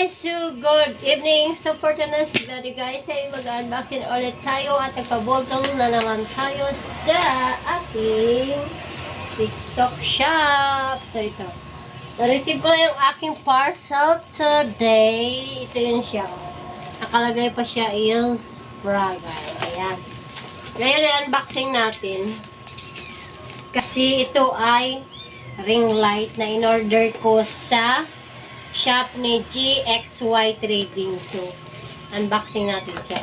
guys! So, good evening! So, for tonight's video guys, ay mag-unboxing ulit tayo at nagpabottle na naman tayo sa aking TikTok shop. So, ito. Na-receive ko na yung aking parcel today. Ito yun siya. Nakalagay pa siya is Braga. Ayan. Ngayon ay unboxing natin. Kasi ito ay ring light na in-order ko sa shop ni GXY Trading. So, unboxing natin siya.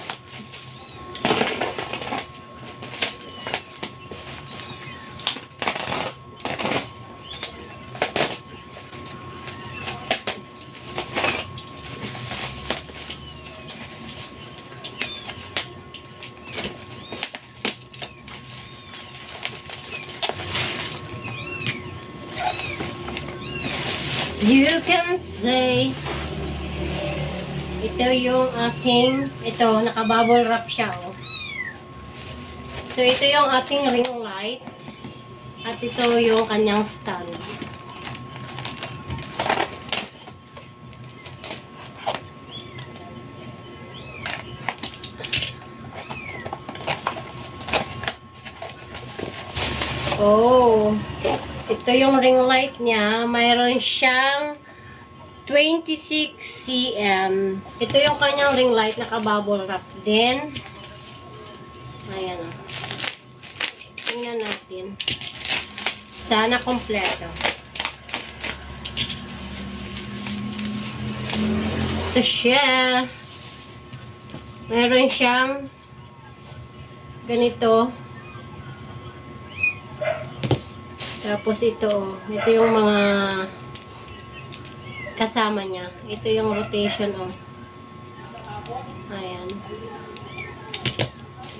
You can say ito yung ating ito, naka-bubble wrap siya oh. So ito yung ating ring light at ito yung kanyang stand. Oh, ito yung ring light niya. Mayroon siyang 26 cm. Ito yung kanyang ring light, naka-bubble wrap din. Ayan o. Tingnan natin. Sana kompleto. Ito siya. Meron siyang ganito. Tapos ito, ito yung mga kasama niya. Ito yung rotation, oh. Ayan.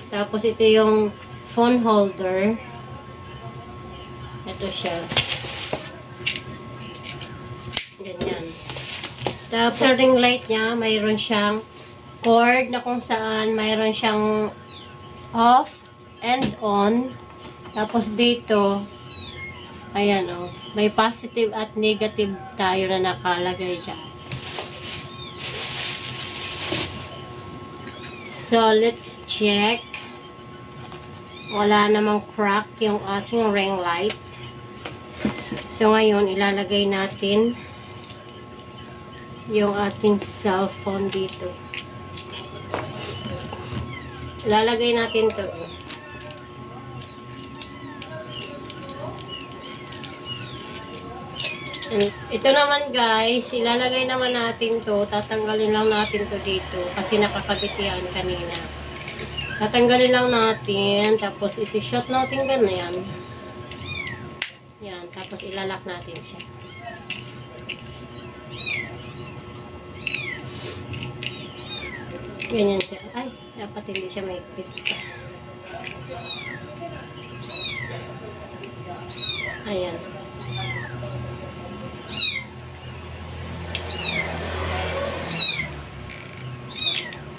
Tapos ito yung phone holder. Ito siya. Ganyan. Tapos sa ring light niya, mayroon siyang cord na kung saan mayroon siyang off and on. Tapos dito, ayan o, may positive at negative tayo na nakalagay dyan. So, let's check. Wala namang crack yung ating ring light. So, ngayon, ilalagay natin yung ating cellphone dito. Ilalagay natin to. Ito naman guys, ilalagay naman natin to, tatanggalin lang natin to dito kasi nakakabit kanina. Tatanggalin lang natin, tapos isi-shot natin ganyan. Yan, tapos ilalak natin siya. Ganyan siya. Ay, dapat hindi siya may fit. Ayan.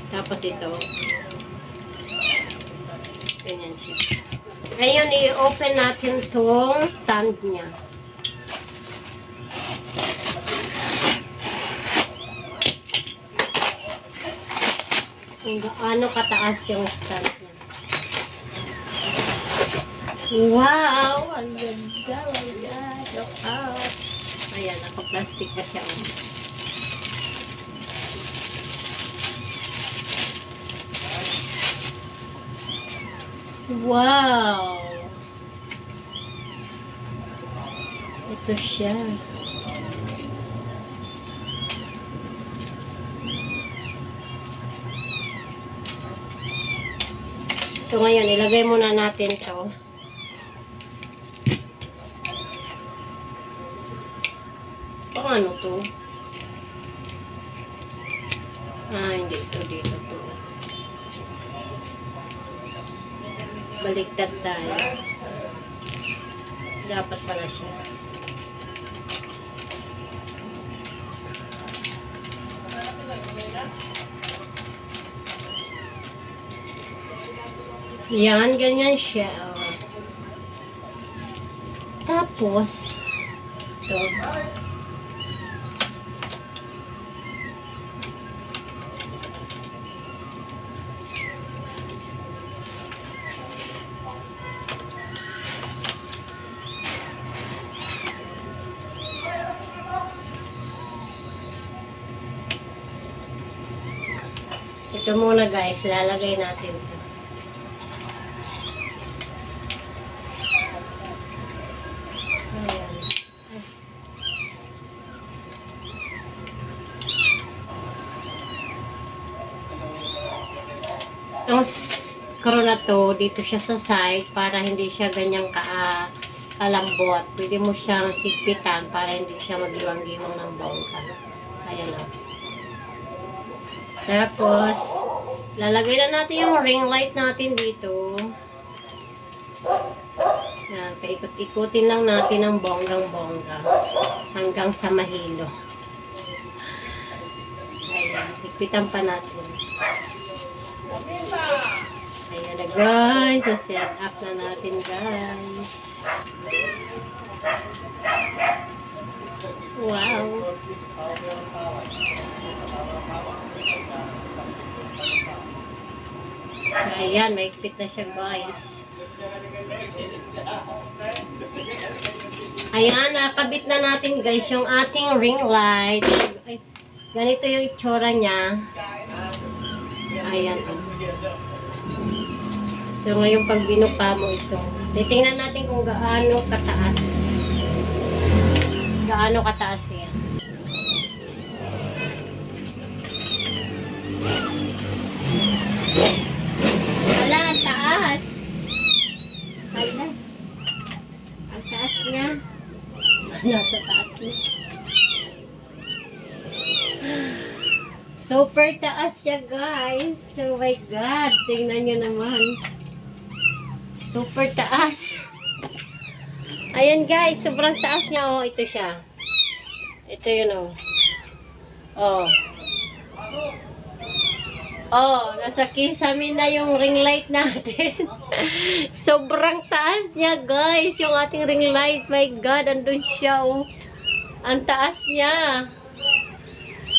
Tapos ito. Ganyan siya. Ngayon, i-open natin tong stand niya. Kung gaano kataas yung stand niya. Wow! Ang ganda! Oh my God! Look out! Ayan, naka-plastic pa siya. Oh. Wow! Ito siya. So ngayon, ilagay muna natin to. Pang ano to? Ah, hindi to. Dito to. Baliktad tayo. Dapat pala siya. Yan, ganyan siya. oh. Tapos, ito. Ito muna guys, lalagay natin ito. Ang screw na to, dito siya sa side para hindi siya ganyang ka kalambot. Pwede mo siyang higpitan para hindi siya magiwang-giwang ng bongga. Ayan o. Tapos, lalagay na natin yung ring light natin dito. Yan, paikot-ikutin lang natin ang bonggang-bongga hanggang sa mahilo. Ayan, higpitan pa natin. Ayan na guys, so set up na natin guys. Wow. Ayan, maigpit na siya guys. Ayan, nakabit na natin guys yung ating ring light. Ay, ganito yung itsura niya. Ayan. So, ngayon pag binuka mo ito, titingnan natin kung gaano kataas. Gaano kataas yan. Wala, ang taas. Wala. Ang taas niya. Nasa taas niya. Super taas siya, guys. Oh my God. Tingnan nyo naman. Super taas. Ayan, guys. Sobrang taas niya. Oh, ito siya. Ito yun, oh. Oh. Oh, nasa kisame na yung ring light natin. Sobrang taas niya, guys. Yung ating ring light. My God, andun siya, oh. Ang taas niya.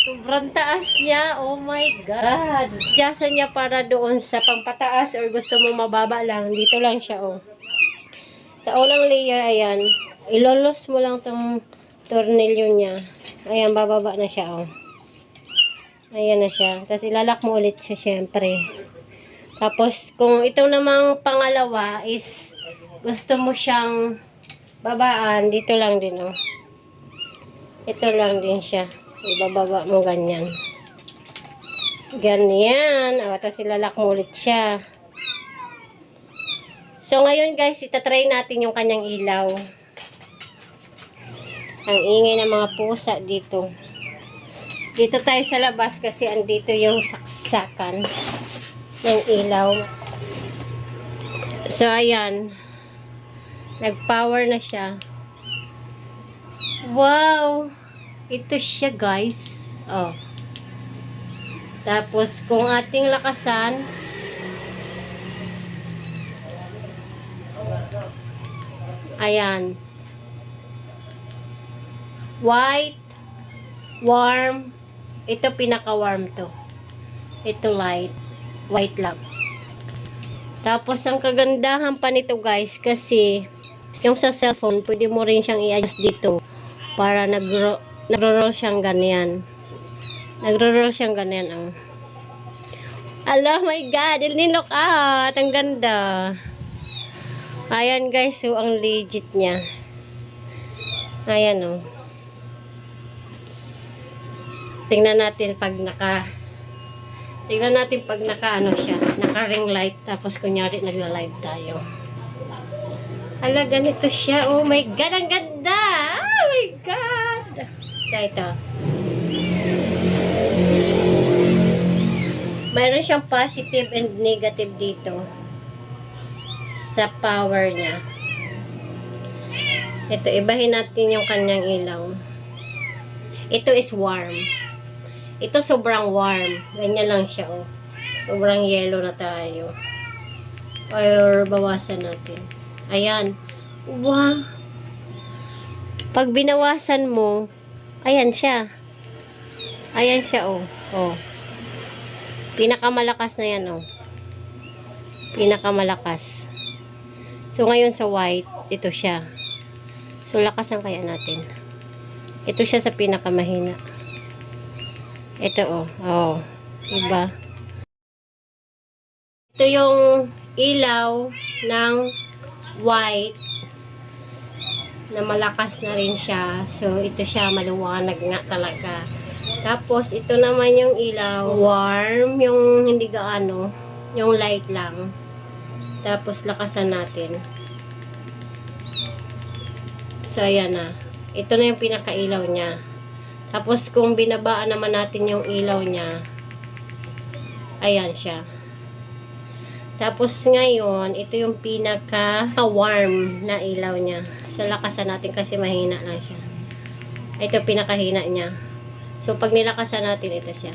Sobrang taas niya. Oh my God. Diyasan niya para doon sa pampataas or gusto mo mababa lang. Dito lang siya, oh. Sa unang layer, ayan. Ilolos mo lang tong tornilyo niya. Ayan, bababa na siya, oh. Ayan na siya. Tapos ilalak mo ulit siya, syempre. Tapos, kung ito namang pangalawa is gusto mo siyang babaan, dito lang din, oh. Ito lang din siya. Ibababa mo ganyan. Ganyan. O, tapos ilalak mo ulit siya. So, ngayon guys, itatry natin yung kanyang ilaw. Ang ingay ng mga pusa dito. Dito tayo sa labas kasi andito yung saksakan ng ilaw. So, ayan. Nag-power na siya. Wow! Ito siya, guys. Oh. Tapos, kung ating lakasan, ayan. White, warm, ito pinaka-warm to. Ito light, white lang. Tapos, ang kagandahan pa nito, guys, kasi yung sa cellphone, pwede mo rin siyang i-adjust dito para nagro nagro-roll siyang ganyan. Nagro-roll siyang ganyan, oh. Hello, my God! Ilninok out! Ang ganda! Ayan, guys. So, ang legit niya. Ayan, oh. Tingnan natin pag naka... Tingnan natin pag naka, ano siya. Naka ring light. Tapos, kunyari, nagla-live tayo. Ala, ganito siya. Oh my God, ang ganda! Oh my God! So, ito. Mayroon siyang positive and negative dito sa power niya. Ito, ibahin natin yung kanyang ilaw. Ito is warm. Ito sobrang warm. Ganyan lang siya, oh. Sobrang yellow na tayo. Or bawasan natin. Ayan. Wow. Pag binawasan mo, ayan siya. Ayan siya, oh. Oh. Pinakamalakas na yan, oh. Pinakamalakas. So, ngayon sa white, ito siya. So, lakasan kaya natin. Ito siya sa pinakamahina. Ito, oh. Oh. Diba? ito yung ilaw ng white na malakas na rin siya. So, ito siya maluwanag nga talaga. Tapos, ito naman yung ilaw. Warm, yung hindi gaano. Yung light lang. Tapos, lakasan natin. So, ayan na. Ito na yung pinakailaw niya. Tapos, kung binabaan naman natin yung ilaw niya, ayan siya. Tapos, ngayon, ito yung pinaka-warm na ilaw niya. So, lakasan natin kasi mahina lang siya. Ito, pinakahina niya. So, pag nilakasan natin, ito siya.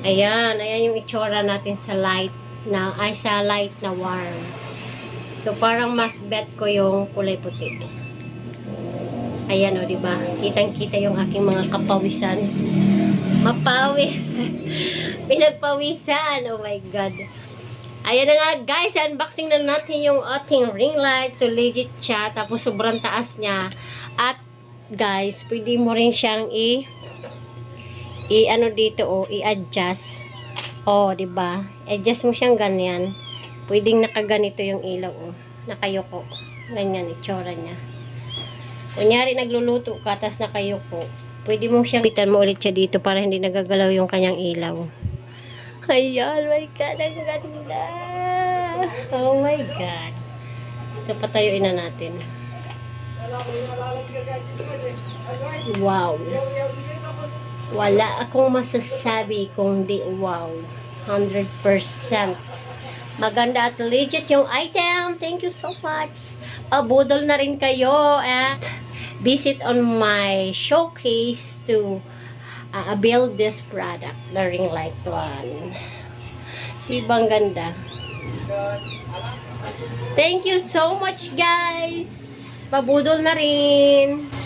Ayan, ayan yung itsura natin sa light na, ay sa light na warm. So, parang mas bet ko yung kulay puti. Ayan o, di ba? Kitang-kita yung aking mga kapawisan. Mapawis. Pinagpawisan. Oh my God. Ayan na nga guys, unboxing na natin yung ating ring light. So legit siya, tapos sobrang taas niya. At guys, pwede mo rin siyang i i ano dito oh, i-adjust. Oh, 'di ba? Adjust mo siyang ganyan. Pwedeng nakaganito yung ilaw oh. Nakayoko. Ganyan itsura niya. Kunyari nagluluto ka, tapos nakayoko. Pwede mo siyang bitan mo ulit siya dito para hindi nagagalaw yung kanyang ilaw. Ayan, my God, ang ganda. Oh my God. So, patayuin na natin. Wow. Wala akong masasabi kung di wow. 100%. Maganda at legit yung item. Thank you so much. Pabudol na rin kayo and visit on my showcase to uh, build this product, the ring light one. Ibang ganda. Thank you so much guys. Pabudol na rin.